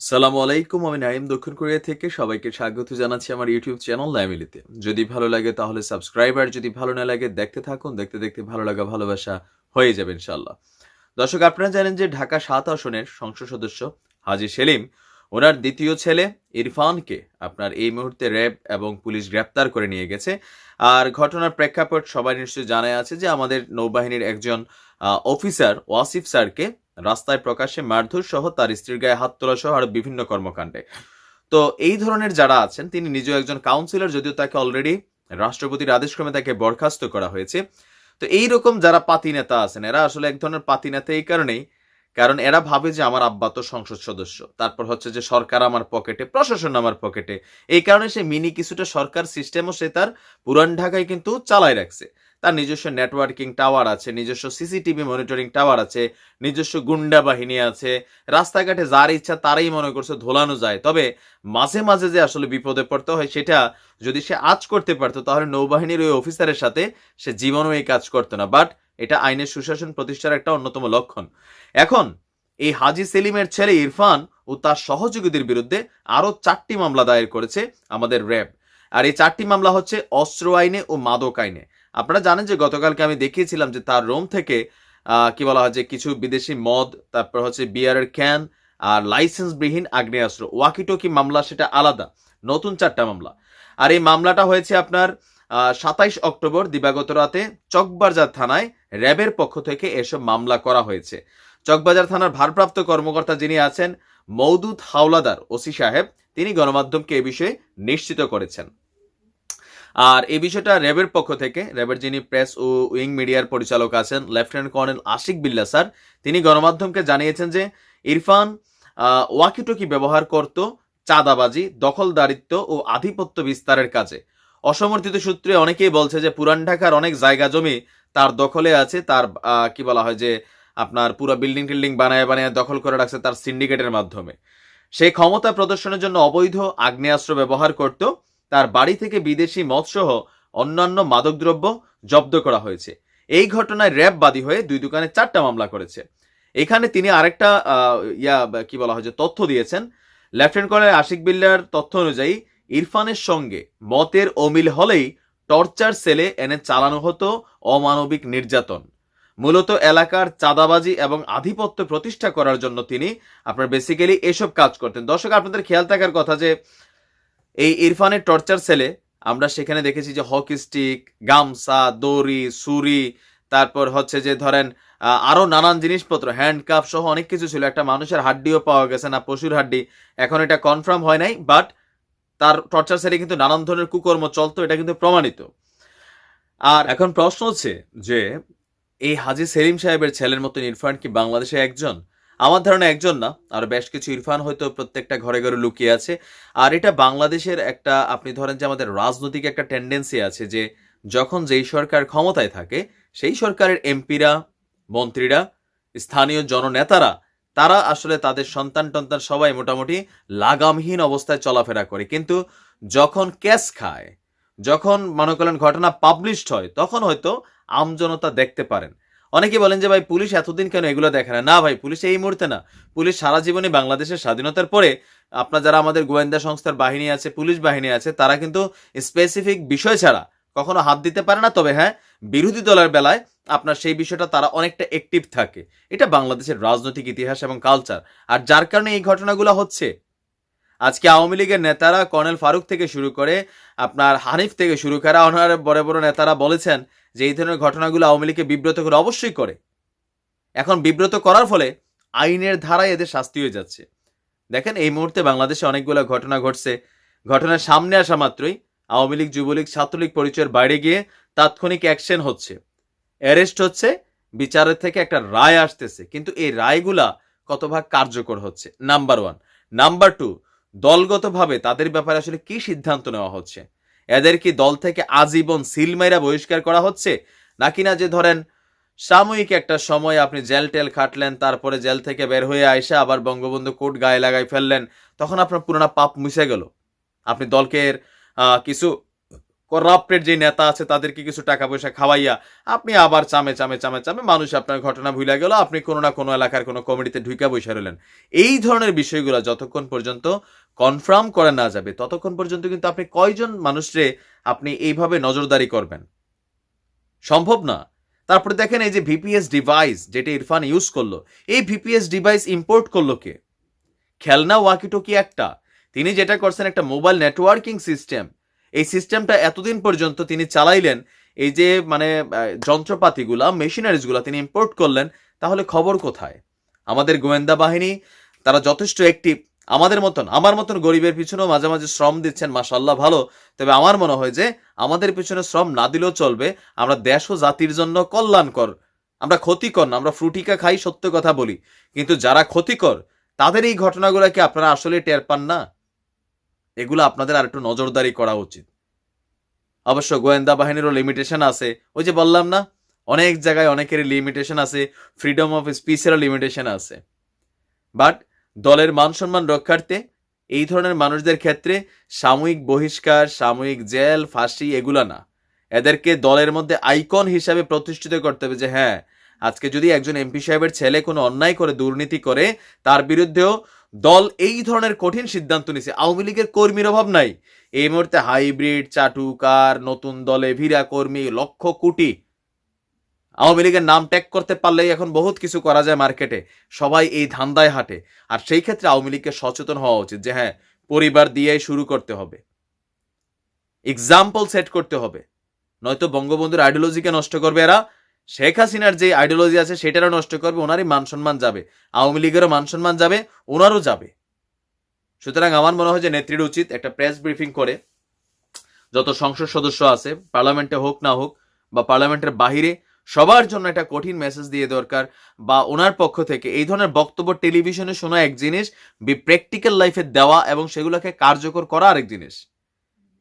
সালামু আলাইকুম, আমি নাইম দক্ষিণ কোরিয়া থেকে। সবাইকে স্বাগত জানাচ্ছি আমার ইউটিউব চ্যানেল লাইমিলিতে যদি ভালো লাগে তাহলে সাবস্ক্রাইব আর যদি ভালো না লাগে দেখতে থাকুন। দেখতে দেখতে ভালো লাগা, ভালোবাসা হয়ে যাবে ইনশাল্লাহ দর্শক, আপনারা জানেন যে ঢাকা সাত আসনের সংসদ সদস্য হাজি সেলিম, ওনার দ্বিতীয় ছেলে ইরফানকে আপনার এই মুহূর্তে র্যাব এবং পুলিশ গ্রেপ্তার করে নিয়ে গেছে। আর ঘটনার প্রেক্ষাপট সবাই নিশ্চয়ই জানাই আছে যে আমাদের নৌবাহিনীর একজন অফিসার ওয়াসিফ স্যারকে রাস্তায় প্রকাশ্যে মারধর সহ তার স্ত্রীর গায়ে হাত তোলা সহ আরও বিভিন্ন কর্মকাণ্ডে। তো এই ধরনের যারা আছেন, তিনি নিজেও একজন কাউন্সিলর যদিও তাকে অলরেডি রাষ্ট্রপতির আদেশক্রমে তাকে বরখাস্ত করা হয়েছে। তো এই রকম যারা পাতি নেতা আছেন, এরা আসলে এক ধরনের পাতি নেতা এই কারণেই, কারণ এরা ভাবে যে আমার আব্বা তো সংসদ সদস্য, তারপর হচ্ছে যে সরকার আমার পকেটে, প্রশাসন আমার পকেটে। এই কারণে সে মিনি কিছুটা সরকার সিস্টেমও সে তার পুরান ঢাকায় কিন্তু চালায় রাখছে। তার নিজস্ব নেটওয়ার্কিং টাওয়ার আছে, নিজস্ব সিসিটিভি মনিটরিং টাওয়ার আছে, নিজস্ব গুন্ডা বাহিনী আছে। রাস্তাঘাটে যার ইচ্ছা তারাই মনে করছে ধোলানো যায়। তবে মাঝে মাঝে যে আসলে বিপদে পড়তে হয় সেটা যদি সে আজ করতে পারতো, তাহলে নৌবাহিনীর ওই অফিসারের সাথে সে জীবনও এই কাজ করতো না। বাট এটা আইনের সুশাসন প্রতিষ্ঠার একটা অন্যতম লক্ষণ। এখন এই হাজি সেলিমের ছেলে ইরফান ও তার সহযোগীদের বিরুদ্ধে আরও চারটি মামলা দায়ের করেছে আমাদের র্যাব। আর এই চারটি মামলা হচ্ছে অস্ত্র আইনে ও মাদক আইনে। আপনারা জানেন যে গতকালকে আমি দেখিয়েছিলাম যে তার রোম থেকে কি বলা হয় যে কিছু বিদেশি মদ, তারপর হচ্ছে বিয়ারের ক্যান আর লাইসেন্সবিহীন আগ্নেয়াস্ত্র। ওয়াকিটকি মামলা সেটা আলাদা, নতুন চারটা মামলা। আর এই মামলাটা হয়েছে আপনার সাতাইশ অক্টোবর দিবাগত রাতে চকবাজার থানায় র্যাবের পক্ষ থেকে এসব মামলা করা হয়েছে। চকবাজার থানার ভারপ্রাপ্ত কর্মকর্তা যিনি আছেন মৌদুদ হাওলাদার, ওসি সাহেব, তিনি গণমাধ্যমকে এ বিষয়ে নিশ্চিত করেছেন। আর এই বিষয়টা র্যাবের পক্ষ থেকে, র্যাবের যিনি প্রেস ও উইং মিডিয়ার পরিচালক আছেন, লেফটেন্যান্ট কর্নেল আশিক বিল্লা স্যার, তিনি গণমাধ্যমকে জানিয়েছেন যে, ইরফান ওয়াকিটকি ব্যবহার করত চাঁদাবাজি, দখলদারিত্ব ও আধিপত্য বিস্তারের কাজে। অসমর্থিত সূত্রে অনেকেই বলছে যে, পুরান ঢাকার অনেক জায়গা জমি তার দখলে আছে, তার কি বলা হয় যে, আপনার পুরো বিল্ডিং টিল্ডিং বানায় বানায় দখল করে রাখছে তার সিন্ডিকেটের মাধ্যমে। সেই ক্ষমতা প্রদর্শনের জন্য অবৈধ আগ্নেয়াস্ত্র ব্যবহার করত তার বাড়ি থেকে বিদেশি মদসহ অন্যান্য মাদকদ্রব্য জব্দ করা হয়েছে। এই ঘটনায় র্যাব বাদী হয়ে দুই দোকানে চারটা মামলা করেছে। এখানে তিনি আরেকটা ইয়া, কি বলা হয় যে, তথ্য দিয়েছেন। লেফটেন্যান্ট কর্নেল আশিক বিল্লার তথ্য অনুযায়ী, ইরফানের সঙ্গে মতের অমিল হলেই টর্চার সেলে এনে চালানো হতো অমানবিক নির্যাতন। মূলত এলাকার চাঁদাবাজি এবং আধিপত্য প্রতিষ্ঠা করার জন্য তিনি আপনার বেসিক্যালি এসব কাজ করতেন। দর্শক, আপনাদের খেয়াল থাকার কথা যে এই ইরফানের টর্চার সেলে আমরা সেখানে দেখেছি যে হকি স্টিক, গামছা, দড়ি সুরি তারপর হচ্ছে যে ধরেন আরও নানান জিনিসপত্র, হ্যান্ডকাপ সহ অনেক কিছু ছিল। একটা মানুষের হাড্ডিও পাওয়া গেছে না, পশুর হাড্ডি। এখন এটা কনফার্ম হয় নাই বাট তার টর্চার সেলে কিন্তু নানান ধরনের কুকর্ম চলতো, এটা কিন্তু প্রমাণিত। আর এখন প্রশ্ন হচ্ছে যে, এই হাজি সেলিম সাহেবের ছেলের মতন ইরফান কি বাংলাদেশে একজন? আমার ধারণা একজন না, আর বেশ কিছু ইরফান হয়তো প্রত্যেকটা ঘরে ঘরে লুকিয়ে আছে। আর এটা বাংলাদেশের একটা, আপনি ধরেন যে আমাদের রাজনৈতিক একটা টেন্ডেন্সি আছে যে, যখন যেই সরকার ক্ষমতায় থাকে, সেই সরকারের এমপিরা, মন্ত্রীরা, স্থানীয় জননেতারা, তারা আসলে তাদের সন্তান টন্তান সবাই মোটামুটি লাগামহীন অবস্থায় চলাফেরা করে। কিন্তু যখন ক্যাশ খায়, যখন মনে করেন ঘটনা পাবলিশড হয়, তখন হয়তো আমজনতা দেখতে পারেন। অনেকে বলেন যে, ভাই, পুলিশ এতদিন কেন এগুলো দেখে না? না, ভাই, পুলিশ এই মুহূর্তে না। পুলিশ সারা জীবনে বাংলাদেশের স্বাধীনতার পরে আপনার যারা আমাদের গোয়েন্দা সংস্থার বাহিনী আছে, পুলিশ বাহিনী আছে, তারা কিন্তু স্পেসিফিক বিষয় ছাড়া কখনো হাত দিতে পারে না। তবে হ্যাঁ বিরোধী দলের বেলায় আপনার সেই বিষয়টা তারা অনেকটা অ্যাক্টিভ থাকে। এটা বাংলাদেশের রাজনৈতিক ইতিহাস এবং কালচার আর যার কারণে এই ঘটনাগুলো হচ্ছে আজকে আওয়ামী লীগের নেতারা কর্নেল ফারুক থেকে শুরু করে আপনার হানিফ থেকে শুরু করে ওনার বড় বড় নেতারা বলেছেন যে এই ধরনের ঘটনাগুলো আওয়ামী লীগকে বিব্রত করে অবশ্যই করে। এখন বিব্রত করার ফলে আইনের ধারায় এদের শাস্তি হয়ে যাচ্ছে। দেখেন, এই মুহূর্তে বাংলাদেশে অনেকগুলো ঘটনা ঘটছে। ঘটনার সামনে আসা মাত্রই আওয়ামী লীগ, যুবলীগ, ছাত্রলীগ পরিচয়ের বাইরে গিয়ে তাৎক্ষণিক অ্যাকশন হচ্ছে। অ্যারেস্ট হচ্ছে, বিচারের থেকে একটা রায় আসতেছে। কিন্তু এই রায়গুলা কত ভাগ কার্যকর হচ্ছে? Number one. নাম্বার টু দলগতভাবে তাদের ব্যাপারে আসলে কি সিদ্ধান্ত নেওয়া হচ্ছে? এদের কি দল থেকে আজীবন সিলমাইরা বহিষ্কার করা হচ্ছে? নাকি না যে ধরেন, সাময়িক একটা সময় আপনি জেল টেল খাটলেন, তারপরে জেল থেকে বের হয়ে আইসা আবার বঙ্গবন্ধু কোট গায়ে লাগাই ফেললেন, তখন আপনার পুরোনো পাপ মিশে গেল। আপনি দলকে কিছু করাপ্টের যে নেতা আছে তাদেরকে কিছু টাকা পয়সা খাওয়াইয়া আপনি আবার চামে চামে চামে চামে মানুষ আপনার ঘটনা ভুলে গেল, আপনি কোনো না কোনো এলাকার কোনো কমিটিতে ঢুকা বসে রইলেন। এই ধরনের বিষয়গুলো যতক্ষণ পর্যন্ত কনফার্ম করা না যাবে, ততক্ষণ পর্যন্ত কিন্তু আপনি কয়জন মানুষরে আপনি এইভাবে নজরদারি করবেন? সম্ভব না। তারপরে দেখেন এই যে ভিপিএস ডিভাইস যেটা ইরফান ইউজ করল, এই ভিপিএস ডিভাইস ইম্পোর্ট করল কে? খেলনা ওয়াকিটকি একটা। তিনি যেটা করছেন একটা মোবাইল নেটওয়ার্কিং সিস্টেম এই সিস্টেমটা এতদিন পর্যন্ত তিনি চালাইলেন, এই যে মানে যন্ত্রপাতিগুলা মেশিনারিজগুলা তিনি ইম্পোর্ট করলেন, তাহলে খবর কোথায়? আমাদের গোয়েন্দা বাহিনী, তারা যথেষ্ট অ্যাক্টিভ আমাদের মতন, আমার মতন গরিবের পিছনেও মাঝে মাঝে শ্রম দিচ্ছেন মাসাল্লাহ ভালো, তবে আমার মনে হয় যে, আমাদের পিছনে শ্রম না দিলেও চলবে, আমরা দেশ ও জাতির জন্য কল্যাণকর, আমরা ক্ষতিকর না, আমরা ফ্রুটিকা খাই, সত্য কথা বলি, কিন্তু যারা ক্ষতিকর, তাদের এই ঘটনাগুলোকে আপনারা আসলে টের পান না? এগুলো আপনাদের আর একটু নজরদারি করা উচিত। অবশ্য গোয়েন্দা বাহিনীরও লিমিটেশন আছে। ওই যে বললাম না, অনেক জায়গায় অনেকেরই লিমিটেশন আছে ফ্রিডম অফ স্পিচেরও লিমিটেশন আছে। বাট দলের মান সম্মান রক্ষার্থে এই ধরনের মানুষদের ক্ষেত্রে সাময়িক বহিষ্কার, সাময়িক জেল, ফাঁসি এগুলা না। এদেরকে দলের মধ্যে আইকন হিসাবে প্রতিষ্ঠিত করতে হবে যে হ্যাঁ আজকে যদি একজন এমপি সাহেবের ছেলে কোনো অন্যায় করে, দুর্নীতি করে, তার বিরুদ্ধেও দল এই ধরনের কঠিন সিদ্ধান্ত নিছে। আওয়ামী লীগের কর্মীর অভাব নাই। এই মুহূর্তে হাইব্রিড, চাটুকার, নতুন দলে ভিরা কর্মী, লক্ষ কোটি। আওয়ামী লীগের নাম ট্যাগ করতে পারলেই এখন বহুত কিছু করা যায় মার্কেটে। সবাই এই ধান্দায় হাঁটে। আর সেই ক্ষেত্রে আওয়ামী লীগকে সচেতন হওয়া উচিত যে হ্যাঁ পরিবার দিয়েই শুরু করতে হবে। এক্সাম্পল সেট করতে হবে। নয়তো বঙ্গবন্ধুর আইডিওলজিকে নষ্ট করবে এরা। শেখ হাসিনার যে আইডিওলজি আছে, সেটারও নষ্ট করবে, ওনারই মান সম্মান যাবে। আওয়ামী লীগেরও মান সম্মান যাবে, ওনারও যাবে। সুতরাং আমার মনে হয় যে নেত্রীর উচিত একটা প্রেস ব্রিফিং করে। যত সংসদ সদস্য আছে পার্লামেন্টে হোক না হোক, বা পার্লামেন্টের বাহিরে, সবার জন্য একটা কঠিন মেসেজ দিয়ে দরকার, বা ওনার পক্ষ থেকে এই ধরনের বক্তব্য টেলিভিশনে শোনা এক জিনিস বি প্র্যাকটিক্যাল লাইফে দেওয়া এবং সেগুলোকে কার্যকর করা আরেক জিনিস।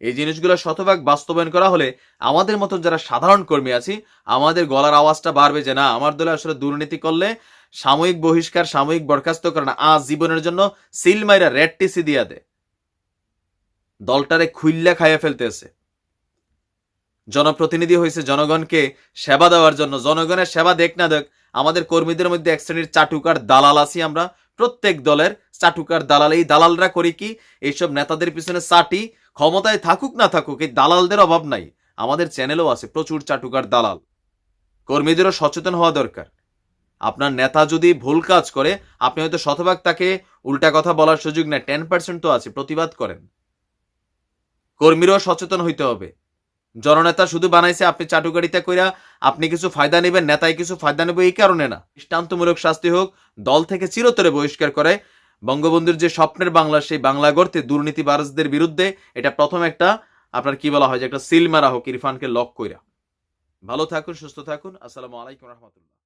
এই জিনিসগুলো শতভাগ বাস্তবায়ন করা হলে আমাদের মতো যারা সাধারণ কর্মী আছি, আমাদের গলার আওয়াজটা বাড়বে যে না, আমার দলে আসলে দুর্নীতি করলে সাময়িক বহিষ্কার, সাময়িক বরখাস্ত করে না আজ জীবনের জন্য সিল মাইরা রেড টিসি দিয়া দে। দলটারে খুইল্লা খাইয়া ফেলতেছে। জনপ্রতিনিধি হয়েছে জনগণকে সেবা দেওয়ার জন্য। জনগণের সেবা দেখ না দেখ, আমাদের কর্মীদের মধ্যে এক শ্রেণির চাটুকার দালাল আছি আমরা। প্রত্যেক দলের চাটুকার দালাল। এই দালালরা করি কি? এইসব নেতাদের পিছনে চাটি ক্ষমতায় থাকুক না থাকুক, এই দালালদের অভাব নাই। আমাদের চ্যানেলও আছে, প্রচুর চাটুকার দালাল। কর্মীদেরও সচেতন হওয়া দরকার। আপনার নেতা যদি ভুল কাজ করে, আপনি হয়তো শতভাগ তাকে উল্টা কথা বলার সুযোগ নেই টেন পার্সেন্ট তো আছে, প্রতিবাদ করেন। কর্মীরাও সচেতন হইতে হবে। জননেতা শুধু বানাইছে, আপনি চাটুকারিতা কইরা আপনি কিছু ফায়দা নেবেন নেতায় কিছু ফায়দা নেবে, এই কারণে না। দৃষ্টান্তমূলক শাস্তি হোক, দল থেকে চিরতরে বহিষ্কার করে বঙ্গবন্ধুর যে স্বপ্নের বাংলা, সেই বাংলা গড়তে দুর্নীতিবাজদের বিরুদ্ধে এটা প্রথম একটা আপনার কি বলা হয় যে একটা সিল মারা হোক, ইরফানকে লক কইরা। ভালো থাকুন, সুস্থ থাকুন। আসসালামু আলাইকুম রহমতুল্লাহ।